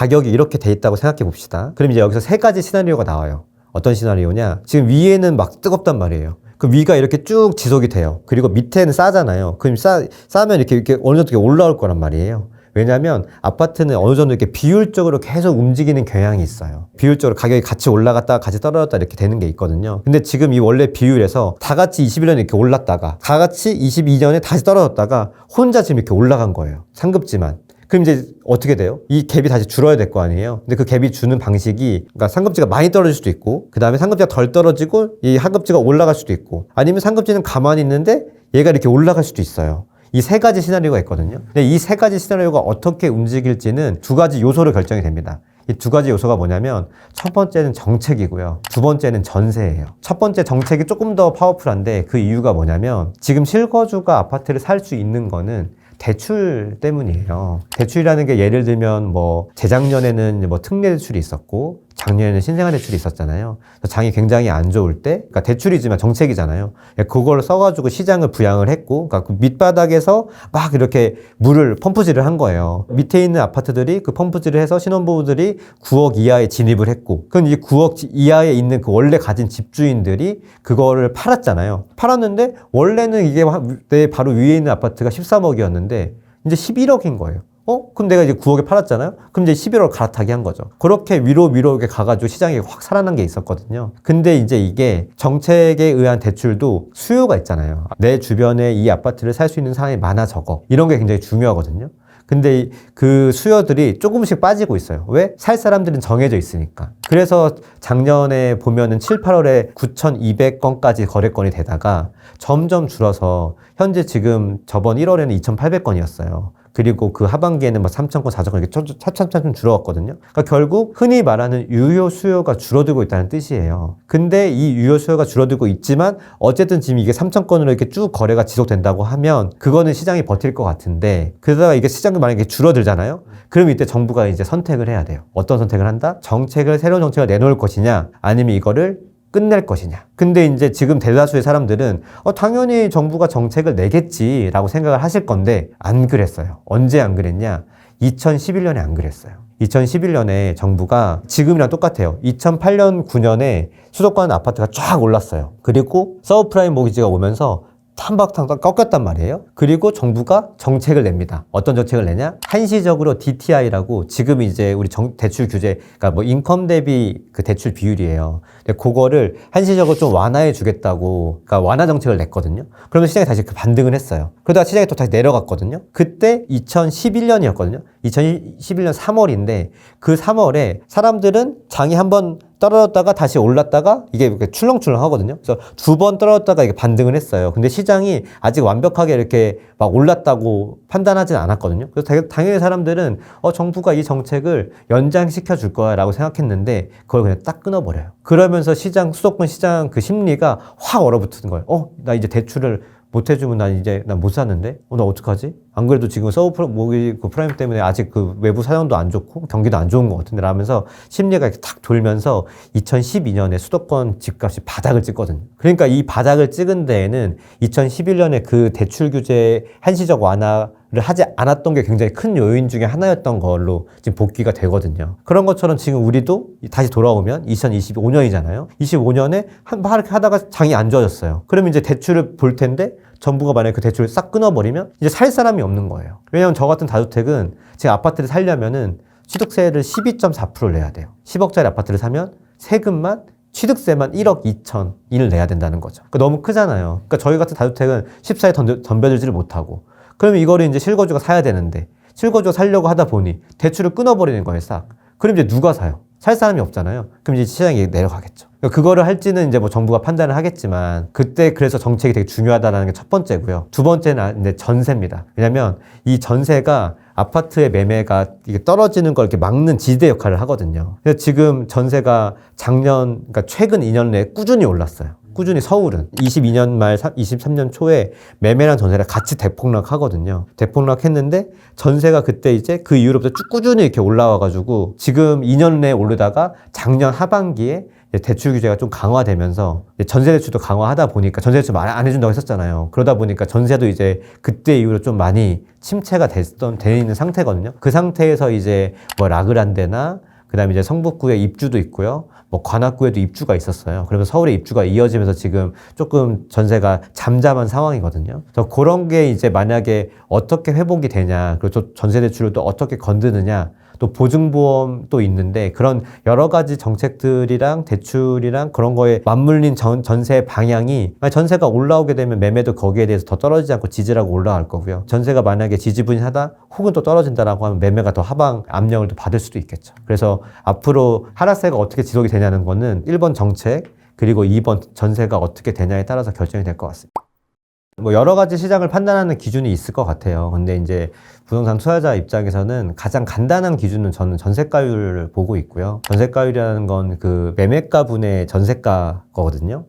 가격이 이렇게 돼 있다고 생각해 봅시다. 그럼 이제 여기서 세 가지 시나리오가 나와요. 어떤 시나리오냐? 지금 위에는 막 뜨겁단 말이에요. 그 위가 이렇게 쭉 지속이 돼요. 그리고 밑에는 싸잖아요. 그럼 싸, 싸면 이렇게, 이렇게 어느 정도 올라올 거란 말이에요. 왜냐하면 아파트는 어느 정도 이렇게 비율적으로 계속 움직이는 경향이 있어요. 비율적으로 가격이 같이 올라갔다가 같이 떨어졌다 이렇게 되는 게 있거든요. 근데 지금 이 원래 비율에서 다 같이 21년에 이렇게 올랐다가 다 같이 22년에 다시 떨어졌다가 혼자 지금 이렇게 올라간 거예요. 상급지만. 그럼 이제 어떻게 돼요? 이 갭이 다시 줄어야 될 거 아니에요? 근데 그 갭이 주는 방식이, 그러니까 상급지가 많이 떨어질 수도 있고, 그 다음에 상급지가 덜 떨어지고, 이 하급지가 올라갈 수도 있고, 아니면 상급지는 가만히 있는데 얘가 이렇게 올라갈 수도 있어요. 이 세 가지 시나리오가 있거든요. 근데 이 세 가지 시나리오가 어떻게 움직일지는 두 가지 요소로 결정이 됩니다. 이두 가지 요소가 뭐냐면 첫 번째는 정책이고요. 두 번째는 전세예요. 첫 번째 정책이 조금 더 파워풀한데 그 이유가 뭐냐면 지금 실거주가 아파트를 살 수 있는 거는 대출 때문이에요. 대출이라는 게 예를 들면 뭐 재작년에는 뭐 특례 대출이 있었고 작년에는 신생아 대출이 있었잖아요. 장이 굉장히 안 좋을 때, 그러니까 대출이지만 정책이잖아요. 그걸 써가지고 시장을 부양을 했고, 그러니까 그 밑바닥에서 막 이렇게 물을 펌프질을 한 거예요. 밑에 있는 아파트들이 그 펌프질을 해서 신혼부부들이 9억 이하에 진입을 했고, 그건 이제 9억 이하에 있는 그 원래 가진 집주인들이 그거를 팔았잖아요. 팔았는데 원래는 이게 내 바로 위에 있는 아파트가 13억이었는데 이제 11억인 거예요. 어? 그럼 내가 이제 9억에 팔았잖아요? 그럼 이제 11월 갈아타기 한 거죠. 그렇게 위로 위로 이렇게 가가지고 시장이 확 살아난 게 있었거든요. 근데 이제 이게 정책에 의한 대출도 수요가 있잖아요. 내 주변에 이 아파트를 살 수 있는 사람이 많아 적어. 이런 게 굉장히 중요하거든요. 근데 그 수요들이 조금씩 빠지고 있어요. 왜? 살 사람들은 정해져 있으니까. 그래서 작년에 보면은 7, 8월에 9,200건까지 거래건이 되다가 점점 줄어서 현재 지금 저번 1월에는 2,800건이었어요. 그리고 그 하반기에는 막 3,000건, 4,000건 이렇게 차츰차츰 줄어갔거든요. 그러니까 결국 흔히 말하는 유효 수요가 줄어들고 있다는 뜻이에요. 근데 이 유효 수요가 줄어들고 있지만 어쨌든 지금 이게 3,000건으로 이렇게 쭉 거래가 지속된다고 하면 그거는 시장이 버틸 것 같은데 그러다가 이게 시장이 만약에 줄어들잖아요. 그럼 이때 정부가 이제 선택을 해야 돼요. 어떤 선택을 한다? 정책을 새로운 정책을 내놓을 것이냐 아니면 이거를 끝낼 것이냐. 근데 이제 지금 대다수의 사람들은 어, 당연히 정부가 정책을 내겠지라고 생각을 하실 건데 안 그랬어요. 언제 안 그랬냐? 2011년에 안 그랬어요. 2011년에 정부가 지금이랑 똑같아요. 2008년, 9년에 수도권 아파트가 쫙 올랐어요. 그리고 서브프라임 모기지가 오면서 한박탕 꺾였단 말이에요. 그리고 정부가 정책을 냅니다. 어떤 정책을 내냐? 한시적으로 DTI라고 지금 이제 우리 정, 대출 규제, 그러니까 뭐 인컴 대비 그 대출 비율이에요. 근데 그거를 한시적으로 좀 완화해 주겠다고, 그러니까 완화 정책을 냈거든요. 그러면 시장이 다시 그 반등을 했어요. 그러다가 시장이 또 다시 내려갔거든요. 그때 2011년이었거든요. 2011년 3월인데 그 3월에 사람들은 장이 한번 떨어졌다가 다시 올랐다가 이게 이렇게 출렁출렁 하거든요. 그래서 두 번 떨어졌다가 이게 반등을 했어요. 근데 시장이 아직 완벽하게 이렇게 막 올랐다고 판단하진 않았거든요. 그래서 당연히 사람들은 어, 정부가 이 정책을 연장시켜 줄 거야 라고 생각했는데 그걸 그냥 딱 끊어버려요. 그러면서 시장, 수도권 시장 그 심리가 확 얼어붙는 거예요. 어, 나 이제 대출을 못 해주면 난 이제 난 못 사는데 어 나 어떡하지? 안 그래도 지금 서브 프로, 모기 그 프라임 때문에 아직 그 외부 사정도 안 좋고 경기도 안 좋은 것 같은데 라면서 심리가 이렇게 탁 돌면서 2012년에 수도권 집값이 바닥을 찍거든요. 그러니까 이 바닥을 찍은 데에는 2011년에 그 대출 규제 한시적 완화 를 하지 않았던 게 굉장히 큰 요인 중에 하나였던 걸로 지금 복귀가 되거든요. 그런 것처럼 지금 우리도 다시 돌아오면 2025년이잖아요. 25년에 한 하다가 장이 안 좋아졌어요. 그러면 이제 대출을 볼 텐데 정부가 만약에 그 대출을 싹 끊어버리면 이제 살 사람이 없는 거예요. 왜냐하면 저 같은 다주택은 지금 아파트를 살려면은 취득세를 12.4%를 내야 돼요. 10억짜리 아파트를 사면 세금만 취득세만 1억 2천을 내야 된다는 거죠. 그러니까 너무 크잖아요. 그러니까 저희 같은 다주택은 14에 덤벼, 덤벼들지를 못하고 그러면 이거를 이제 실거주가 사야 되는데 실거주가 살려고 하다 보니 대출을 끊어버리는 거예요, 싹. 그럼 이제 누가 사요? 살 사람이 없잖아요. 그럼 이제 시장이 내려가겠죠. 그거를 할지는 이제 뭐 정부가 판단을 하겠지만 그때 그래서 정책이 되게 중요하다는 게 첫 번째고요. 두 번째는 이제 전세입니다. 왜냐면 이 전세가 아파트의 매매가 이게 떨어지는 걸 이렇게 막는 지대 역할을 하거든요. 그래서 지금 전세가 작년, 그러니까 최근 2년 내에 꾸준히 올랐어요. 꾸준히 서울은 22년 말 23년 초에 매매랑 전세랑 같이 대폭락하거든요. 대폭락했는데 전세가 그때 이제 그 이후로부터 쭉 꾸준히 이렇게 올라와가지고 지금 2년 내에 오르다가 작년 하반기에 대출 규제가 좀 강화되면서 전세 대출도 강화하다 보니까 전세 대출 말안 해준다고 했었잖아요. 그러다 보니까 전세도 이제 그때 이후로 좀 많이 침체가 됐던 돼 있는 상태거든요. 그 상태에서 이제 뭐 라그란데나 그다음에 이제 성북구에 입주도 있고요. 뭐 관악구에도 입주가 있었어요. 그러면서 서울에 입주가 이어지면서 지금 조금 전세가 잠잠한 상황이거든요. 그래서 그런 게 이제 만약에 어떻게 회복이 되냐, 그리고 또 전세 대출을 또 어떻게 건드느냐, 또 보증보험도 있는데 그런 여러 가지 정책들이랑 대출이랑 그런 거에 맞물린 전, 전세 방향이 전세가 올라오게 되면 매매도 거기에 대해서 더 떨어지지 않고 지지라고 올라갈 거고요. 전세가 만약에 지지분이하다 혹은 또 떨어진다라고 하면 매매가 더 하방 압력을 또 받을 수도 있겠죠. 그래서 앞으로 하락세가 어떻게 지속이 되냐는 거는 1번 정책 그리고 2번 전세가 어떻게 되냐에 따라서 결정이 될 것 같습니다. 뭐 여러 가지 시장을 판단하는 기준이 있을 것 같아요. 근데 이제 부동산 투자자 입장에서는 가장 간단한 기준은 저는 전세가율을 보고 있고요. 전세가율이라는 건 그 매매가 분의 전세가 거거든요.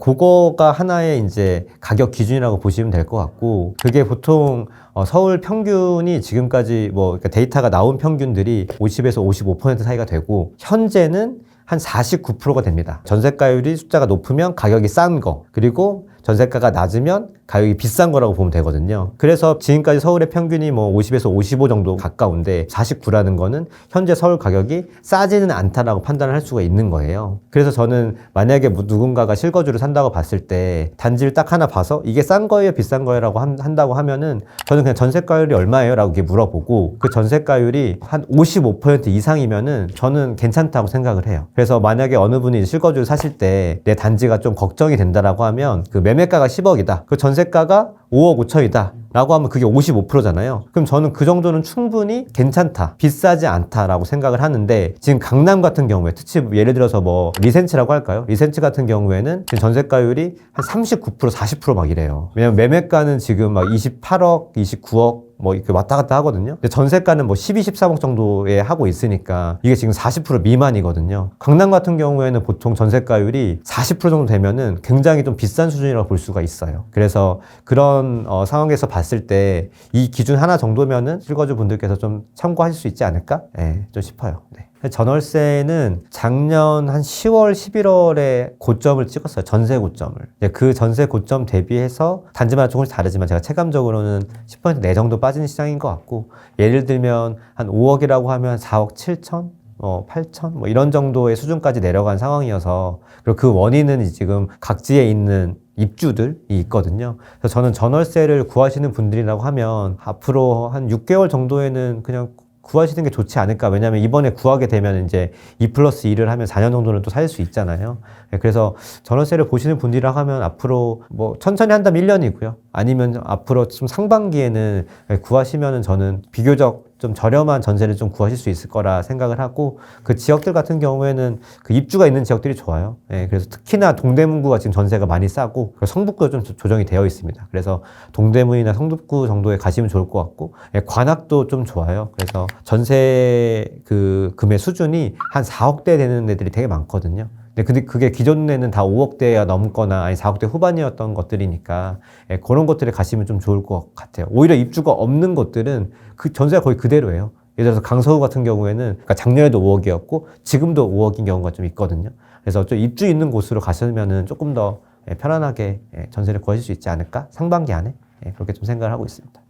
그거가 하나의 이제 가격 기준이라고 보시면 될 것 같고 그게 보통 어, 서울 평균이 지금까지 뭐 그러니까 데이터가 나온 평균들이 50에서 55% 사이가 되고 현재는 한 49%가 됩니다. 전세가율이 숫자가 높으면 가격이 싼 거, 그리고 전세가가 낮으면 가격이 비싼 거라고 보면 되거든요. 그래서 지금까지 서울의 평균이 뭐 50에서 55 정도 가까운데 49라는 거는 현재 서울 가격이 싸지는 않다라고 판단을 할 수가 있는 거예요. 그래서 저는 만약에 뭐 누군가가 실거주를 산다고 봤을 때 단지를 딱 하나 봐서 이게 싼 거예요, 비싼 거예요라고 한- 한다고 하면은 저는 그냥 전세가율이 얼마예요라고 이렇게 물어보고 그 전세가율이 한 55% 이상이면은 저는 괜찮다고 생각을 해요. 그래서 만약에 어느 분이 실거주를 사실 때 내 단지가 좀 걱정이 된다라고 하면 그 매매가가 10억이다. 그 전세가가 5억 5천이다. 라고 하면 그게 55%잖아요. 그럼 저는 그 정도는 충분히 괜찮다. 비싸지 않다라고 생각을 하는데 지금 강남 같은 경우에 특히 예를 들어서 뭐 리센츠라고 할까요? 리센츠 같은 경우에는 지금 전세가율이 한 39% 40%막 이래요. 왜냐면 매매가는 지금 막 28억, 29억 뭐 이렇게 왔다 갔다 하거든요. 전세가는 뭐 12, 13억 정도에 하고 있으니까 이게 지금 40% 미만이거든요. 강남 같은 경우에는 보통 전세가율이 40% 정도 되면은 굉장히 좀 비싼 수준이라고 볼 수가 있어요. 그래서 그런 어, 상황에서 봤을 때 이 기준 하나 정도면은 실거주 분들께서 좀 참고하실 수 있지 않을까? 예, 좀 싶어요. 네. 전월세는 작년 한 10월, 11월에 고점을 찍었어요. 전세 고점을. 이제 그 전세 고점 대비해서 단지마다 조금씩 다르지만 제가 체감적으로는 10%내 정도 빠진 시장인 것 같고 예를 들면 한 5억이라고 하면 4억 7천? 어, 8천? 뭐 이런 정도의 수준까지 내려간 상황이어서 그리고 그 원인은 지금 각지에 있는 입주들이 있거든요. 그래서 저는 전월세를 구하시는 분들이라고 하면 앞으로 한 6개월 정도에는 그냥 구하시는 게 좋지 않을까. 왜냐하면 이번에 구하게 되면 이제 2 플러스 2를 하면 4년 정도는 또 살 수 있잖아요. 네, 그래서 전월세를 보시는 분들이라 하면 앞으로 뭐 천천히 한다면 1년이고요. 아니면 앞으로 좀 상반기에는 구하시면은 저는 비교적 좀 저렴한 전세를 좀 구하실 수 있을 거라 생각을 하고 그 지역들 같은 경우에는 그 입주가 있는 지역들이 좋아요. 예, 그래서 특히나 동대문구가 지금 전세가 많이 싸고 성북구가 좀 조- 조정이 되어 있습니다. 그래서 동대문이나 성북구 정도에 가시면 좋을 것 같고 예, 관악도 좀 좋아요. 그래서 전세 그 금의 수준이 한 4억대 되는 애들이 되게 많거든요. 근데 근데 그게 기존에는 다 5억대가 넘거나 아니 4억대 후반이었던 것들이니까 예, 그런 것들에 가시면 좀 좋을 것 같아요. 오히려 입주가 없는 것들은 그 전세가 거의 그대로예요. 예를 들어서 강서구 같은 경우에는 그러니까 작년에도 5억이었고 지금도 5억인 경우가 좀 있거든요. 그래서 좀 입주 있는 곳으로 가시면은 조금 더 예, 편안하게 예, 전세를 구하실 수 있지 않을까? 상반기 안에 예, 그렇게 좀 생각을 하고 있습니다.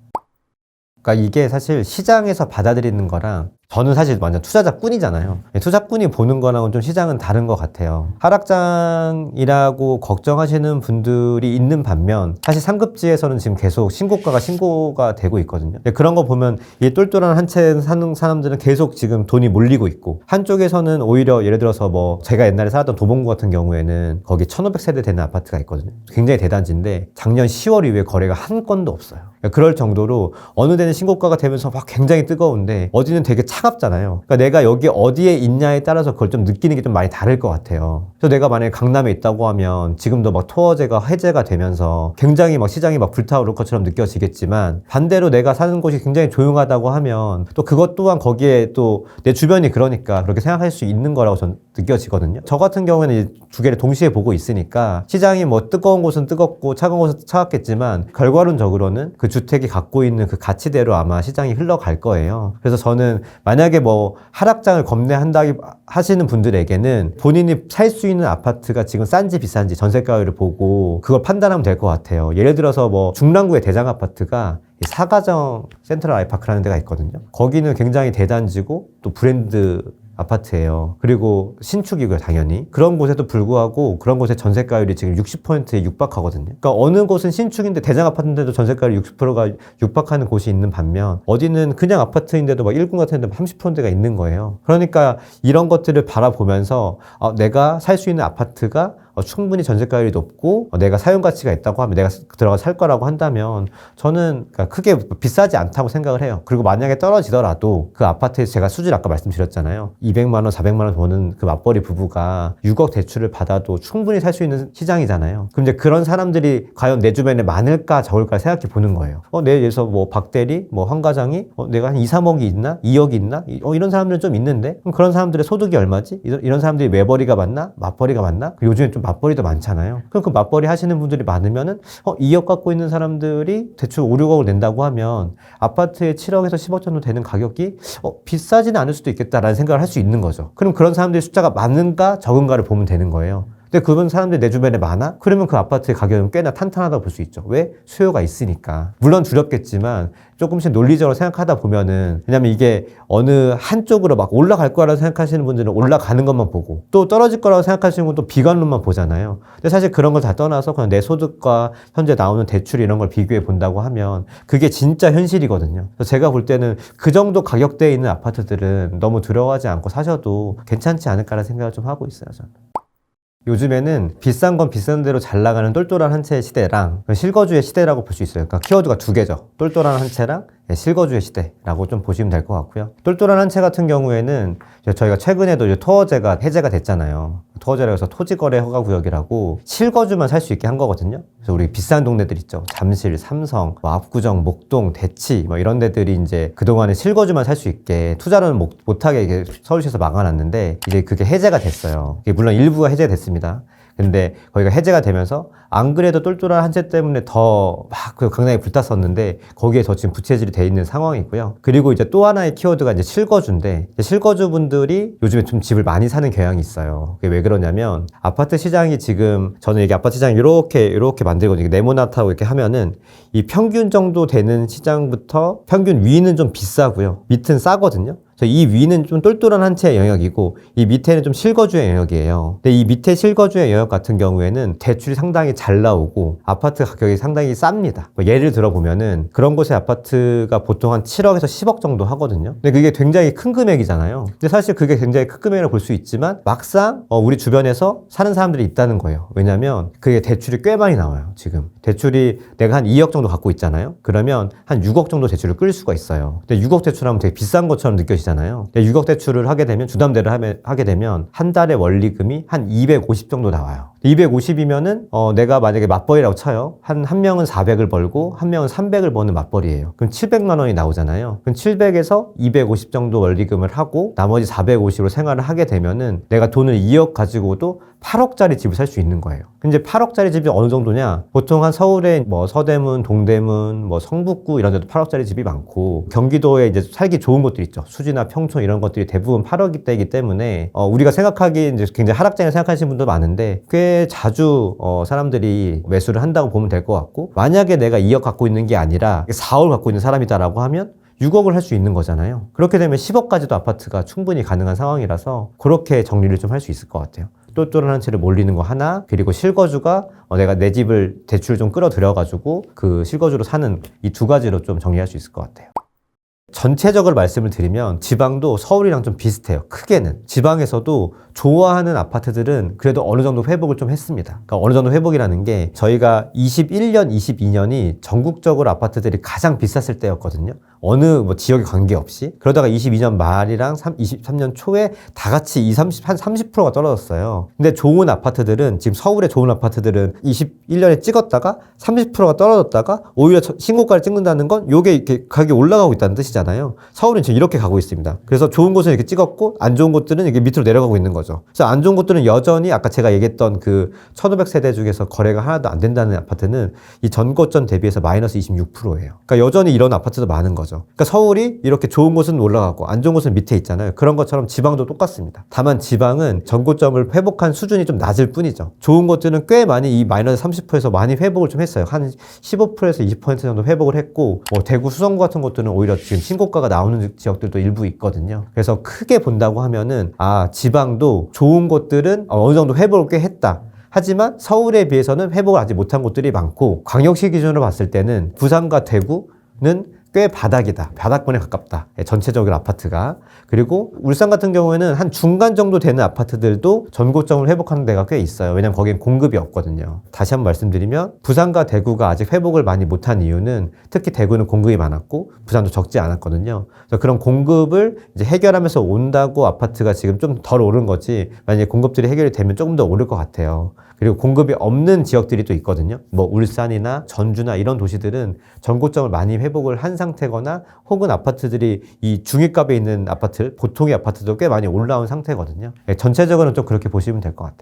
그러니까 이게 사실 시장에서 받아들이는 거랑 저는 사실 완전 투자자꾼이잖아요. 예, 투자꾼이 보는 거랑은 좀 시장은 다른 것 같아요. 하락장이라고 걱정하시는 분들이 있는 반면 사실 상급지에서는 지금 계속 신고가가 신고가 되고 있거든요. 예, 그런 거 보면 이 똘똘한 한 채 사는 사람들은 계속 지금 돈이 몰리고 있고 한쪽에서는 오히려 예를 들어서 뭐 제가 옛날에 살았던 도봉구 같은 경우에는 거기 1500세대 되는 아파트가 있거든요. 굉장히 대단지인데 작년 10월 이후에 거래가 한 건도 없어요. 그러니까 그럴 정도로 어느 데는 신고가가 되면서 막 굉장히 뜨거운데 어디는 되게 차갑잖아요. 그러니까 내가 여기 어디에 있냐에 따라서 그걸 좀 느끼는 게 좀 많이 다를 것 같아요. 그래서 내가 만약에 강남에 있다고 하면 지금도 막 토어제가 해제가 되면서 굉장히 막 시장이 막 불타오를 것처럼 느껴지겠지만 반대로 내가 사는 곳이 굉장히 조용하다고 하면 또 그것 또한 거기에 또 내 주변이 그러니까 그렇게 생각할 수 있는 거라고 전 느껴지거든요. 저 같은 경우에는 이두 개를 동시에 보고 있으니까 시장이 뭐 뜨거운 곳은 뜨겁고 차가운 곳은 차갑겠지만 결과론적으로는 그 주택이 갖고 있는 그 가치대로 아마 시장이 흘러갈 거예요. 그래서 저는 만약 만약에 뭐 하락장을 겁내한다 하시는 분들에게는 본인이 살 수 있는 아파트가 지금 싼지 비싼지 전세가율을 보고 그걸 판단하면 될 것 같아요. 예를 들어서 뭐 중랑구의 대장 아파트가 이 사가정 센트럴 아이파크라는 데가 있거든요. 거기는 굉장히 대단지고 또 브랜드 아파트예요. 그리고 신축이고요, 당연히. 그런 곳에도 불구하고 그런 곳의 전세가율이 지금 60%에 육박하거든요. 그러니까 어느 곳은 신축인데 대장 아파트인데도 전세가율 60%가 육박하는 곳이 있는 반면 어디는 그냥 아파트인데도 막 1군 같은 데 30%대가 있는 거예요. 그러니까 이런 것들을 바라보면서 어, 내가 살 수 있는 아파트가 어, 충분히 전세가율이 높고 어, 내가 사용 가치가 있다고 하면 내가 들어가 살 거라고 한다면 저는 그러니까 크게 비싸지 않다고 생각을 해요. 그리고 만약에 떨어지더라도 그 아파트에서 제가 수준 아까 말씀드렸잖아요. 200만 원, 400만 원 버는 그 맞벌이 부부가 6억 대출을 받아도 충분히 살 수 있는 시장이잖아요. 그럼 이제 그런 사람들이 과연 내 주변에 많을까 적을까 생각해 보는 거예요. 어, 내 예서 뭐 박대리, 뭐 황과장이 어, 내가 한 2, 3억이 있나? 2억이 있나? 이- 어, 이런 사람들은 좀 있는데 그럼 그런 사람들의 소득이 얼마지? 이런, 이런 사람들이 외벌이가 많나? 맞벌이가 많나? 그 요즘에 좀 맞벌이도 많잖아요. 그럼 그 맞벌이 하시는 분들이 많으면은 어, 2억 갖고 있는 사람들이 대출 5, 6억을 낸다고 하면 아파트에 7억에서 10억 정도 되는 가격이 어, 비싸지는 않을 수도 있겠다라는 생각을 할 수 있는 거죠. 그럼 그런 사람들의 숫자가 많은가 적은가를 보면 되는 거예요. 근데 그런 사람들이 내 주변에 많아? 그러면 그 아파트의 가격은 꽤나 탄탄하다고 볼 수 있죠. 왜? 수요가 있으니까. 물론 두렵겠지만 조금씩 논리적으로 생각하다 보면은 왜냐면 이게 어느 한쪽으로 막 올라갈 거라고 생각하시는 분들은 올라가는 것만 보고 또 떨어질 거라고 생각하시는 또 비관론만 보잖아요. 근데 사실 그런 걸 다 떠나서 그냥 내 소득과 현재 나오는 대출 이런 걸 비교해 본다고 하면 그게 진짜 현실이거든요. 그래서 제가 볼 때는 그 정도 가격대에 있는 아파트들은 너무 두려워하지 않고 사셔도 괜찮지 않을까라는 생각을 좀 하고 있어요. 저는. 요즘에는 비싼 건 비싼 대로 잘 나가는 똘똘한 한 채의 시대랑 실거주의 시대라고 볼 수 있어요. 그러니까 키워드가 두 개죠. 똘똘한 한 채랑 예, 실거주의 시대라고 좀 보시면 될 것 같고요. 똘똘한 한 채 같은 경우에는 저희가 최근에도 토어제가 해제가 됐잖아요. 토어제라고 해서 토지거래 허가 구역이라고 실거주만 살 수 있게 한 거거든요. 그래서 우리 비싼 동네들 있죠. 잠실, 삼성, 뭐 압구정, 목동, 대치 뭐 이런 데들이 이제 그동안에 실거주만 살 수 있게 투자로는 못, 못하게 서울시에서 막아놨는데 이제 그게 해제가 됐어요. 물론 일부가 해제됐습니다. 근데 거기가 해제가 되면서 안 그래도 똘똘한 한채 때문에 더막그 강남에 불탔었는데 거기에 더 지금 부채질이 돼 있는 상황이고요. 그리고 이제 또 하나의 키워드가 이제 실거주인데 이제 실거주 분들이 요즘에 좀 집을 많이 사는 경향이 있어요. 그게 왜 그러냐면 아파트 시장이 지금 저는 이게 아파트 시장이 이렇게 이렇게 만들거든요. 네모나타고 이렇게 하면은 이 평균 정도 되는 시장부터 평균 위는 좀 비싸고요. 밑은 싸거든요. 이 위는 좀 똘똘한 한 채의 영역이고 이 밑에는 좀 실거주의 영역이에요. 근데 이 밑에 실거주의 영역 같은 경우에는 대출이 상당히 잘 나오고 아파트 가격이 상당히 쌉니다. 뭐 예를 들어 보면은 그런 곳의 아파트가 보통 한 7억에서 10억 정도 하거든요. 근데 그게 굉장히 큰 금액이잖아요. 근데 사실 그게 굉장히 큰 금액이라고 볼 수 있지만 막상 어, 우리 주변에서 사는 사람들이 있다는 거예요. 왜냐면 그게 대출이 꽤 많이 나와요. 지금 대출이 내가 한 2억 정도 갖고 있잖아요. 그러면 한 6억 정도 대출을 끌 수가 있어요. 근데 6억 대출하면 되게 비싼 것처럼 느껴지 잖아요. 근데 6억 대출을 하게 되면 주담대를 하게 되면 한 달에 원리금이 한 250 정도 나와요. 250이면은 어, 내가 만약에 맞벌이라고 쳐요. 한 한 명은 400을 벌고 한 명은 300을 버는 맞벌이에요. 그럼 700만 원이 나오잖아요. 그럼 700에서 250 정도 원리금을 하고 나머지 450으로 생활을 하게 되면은 내가 돈을 2억 가지고도 8억짜리 집을 살 수 있는 거예요. 근데 8억짜리 집이 어느 정도냐? 보통 한 서울에 뭐 서대문, 동대문, 뭐 성북구 이런 데도 8억짜리 집이 많고 경기도에 이제 살기 좋은 곳들 있죠. 수지나 평촌 이런 것들이 대부분 8억대이기 때문에 어, 우리가 생각하기에 이제 굉장히 하락장에 생각하시는 분도 많은데 꽤 자주 어, 사람들이 매수를 한다고 보면 될 것 같고 만약에 내가 2억 갖고 있는 게 아니라 4억 갖고 있는 사람이다라고 하면 6억을 할 수 있는 거잖아요. 그렇게 되면 10억까지도 아파트가 충분히 가능한 상황이라서 그렇게 정리를 좀 할 수 있을 것 같아요. 똘똘한 한 채를 몰리는 거 하나, 그리고 실거주가 어, 내가 내 집을 대출 좀 끌어들여가지고 그 실거주로 사는 이 두 가지로 좀 정리할 수 있을 것 같아요. 전체적으로 말씀을 드리면 지방도 서울이랑 좀 비슷해요. 크게는. 지방에서도 좋아하는 아파트들은 그래도 어느 정도 회복을 좀 했습니다. 그러니까 어느 정도 회복이라는 게 저희가 21년, 22년이 전국적으로 아파트들이 가장 비쌌을 때였거든요. 어느 뭐 지역에 관계없이. 그러다가 22년 말이랑 3, 23년 초에 다 같이 20, 30, 한 30%가 떨어졌어요. 근데 좋은 아파트들은 지금 서울의 좋은 아파트들은 21년에 찍었다가 30%가 떨어졌다가 오히려 저- 신고가를 찍는다는 건 요게 이렇게 가격이 올라가고 있다는 뜻이잖아요. 서울은 지금 이렇게 가고 있습니다. 그래서 좋은 곳은 이렇게 찍었고 안 좋은 곳들은 이게 밑으로 내려가고 있는 거죠. 그래서 안 좋은 곳들은 여전히 아까 제가 얘기했던 그 1500세대 중에서 거래가 하나도 안 된다는 아파트는 이 전고점 대비해서 마이너스 26%예요. 그러니까 여전히 이런 아파트도 많은 거죠. 거죠. 그러니까 서울이 이렇게 좋은 곳은 올라가고 안 좋은 곳은 밑에 있잖아요. 그런 것처럼 지방도 똑같습니다. 다만 지방은 전고점을 회복한 수준이 좀 낮을 뿐이죠. 좋은 것들은 꽤 많이 이 마이너스 30%에서 많이 회복을 좀 했어요. 한 15%에서 20% 정도 회복을 했고 뭐 대구 수성구 같은 것들은 오히려 지금 신고가가 나오는 지역들도 일부 있거든요. 그래서 크게 본다고 하면은 아 지방도 좋은 곳들은 어느 정도 회복을 꽤 했다. 하지만 서울에 비해서는 회복을 아직 못한 곳들이 많고 광역시 기준으로 봤을 때는 부산과 대구는 꽤 바닥이다. 바닥권에 가깝다. 예, 전체적으로 아파트가. 그리고 울산 같은 경우에는 한 중간 정도 되는 아파트들도 전고점을 회복하는 데가 꽤 있어요. 왜냐면 거긴 공급이 없거든요. 다시 한번 말씀드리면 부산과 대구가 아직 회복을 많이 못한 이유는 특히 대구는 공급이 많았고 부산도 적지 않았거든요. 그래서 그런 공급을 이제 해결하면서 온다고 아파트가 지금 좀 덜 오른 거지. 만약에 공급들이 해결이 되면 조금 더 오를 것 같아요. 그리고 공급이 없는 지역들이 또 있거든요. 뭐 울산이나 전주나 이런 도시들은 전고점을 많이 회복을 한 상태거나 혹은 아파트들이 이 중위값에 있는 아파트, 보통의 아파트도 꽤 많이 올라온 상태거든요. 예, 전체적으로는 좀 그렇게 보시면 될 것 같아요.